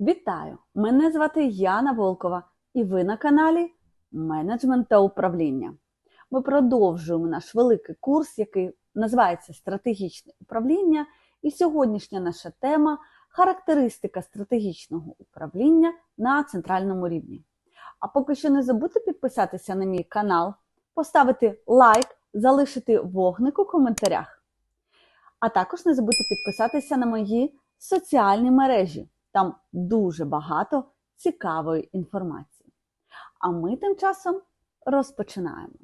Вітаю! Мене звати Яна Волкова, і ви на каналі Менеджмент та управління. Ми продовжуємо наш великий курс, який називається Стратегічне управління. І сьогоднішня наша тема характеристика стратегічного управління на центральному рівні. А поки що не забудьте підписатися на мій канал, поставити лайк, залишити вогник у коментарях. А також не забудьте підписатися на мої соціальні мережі. Там дуже багато цікавої інформації. А ми тим часом розпочинаємо.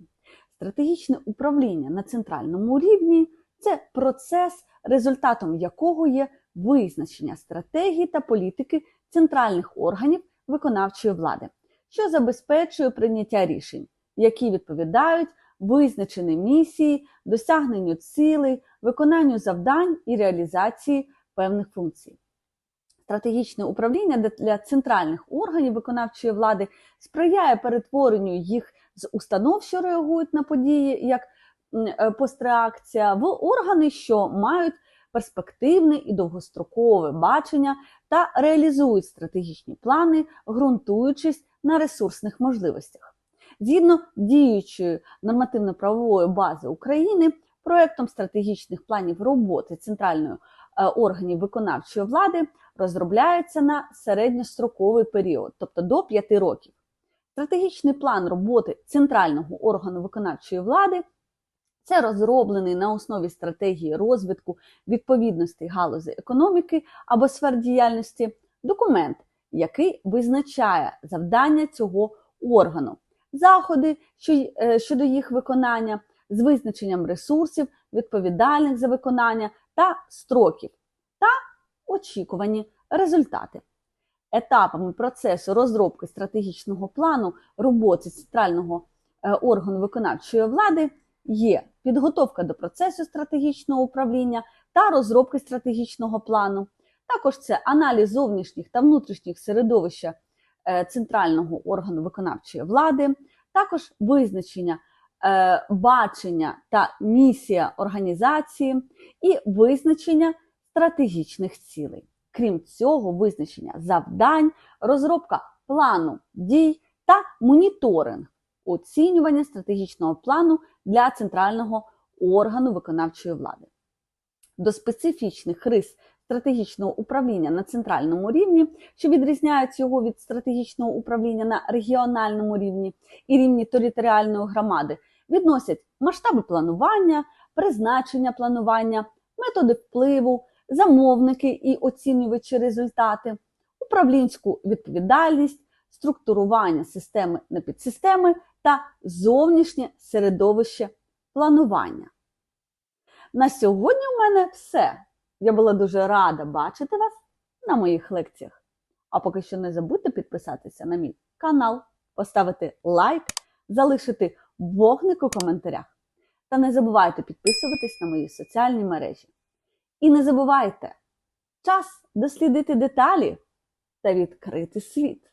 Стратегічне управління на центральному рівні це процес, результатом якого є визначення стратегії та політики центральних органів виконавчої влади, що забезпечує прийняття рішень, які відповідають визначеній місії, досягненню цілей, виконанню завдань і реалізації певних функцій. Стратегічне управління для центральних органів виконавчої влади сприяє перетворенню їх з установ, що реагують на події, як постреакція, в органи, що мають перспективне і довгострокове бачення та реалізують стратегічні плани, ґрунтуючись на ресурсних можливостях. Згідно діючої нормативно-правової бази України, проектом стратегічних планів роботи центральної органів виконавчої влади розробляється на середньостроковий період, тобто до 5 років. Стратегічний план роботи центрального органу виконавчої влади це розроблений на основі стратегії розвитку відповідності галузі економіки або сфер діяльності документ, який визначає завдання цього органу, заходи щодо їх виконання з визначенням ресурсів, відповідальних за виконання та строків та очікувані результати. Етапами процесу розробки стратегічного плану роботи центрального органу виконавчої влади є підготовка до процесу стратегічного управління та розробки стратегічного плану. Також це аналіз зовнішніх та внутрішніх середовища центрального органу виконавчої влади, також визначення бачення та місія організації і визначення стратегічних цілей. Крім цього, визначення завдань, розробка плану дій та моніторинг оцінювання стратегічного плану для центрального органу виконавчої влади. До специфічних рис стратегічного управління на центральному рівні, що відрізняють його від стратегічного управління на регіональному рівні і рівні територіальної громади, відносять масштаби планування, призначення планування, методи впливу, замовники і оцінювачі результати, управлінську відповідальність, структурування системи на підсистеми та зовнішнє середовище планування. На сьогодні у мене все. Я була дуже рада бачити вас на моїх лекціях. А поки що не забудьте підписатися на мій канал, поставити лайк, залишити вогник у коментарях. Та не забувайте підписуватись на мої соціальні мережі. І не забувайте час дослідити деталі та відкрити світ.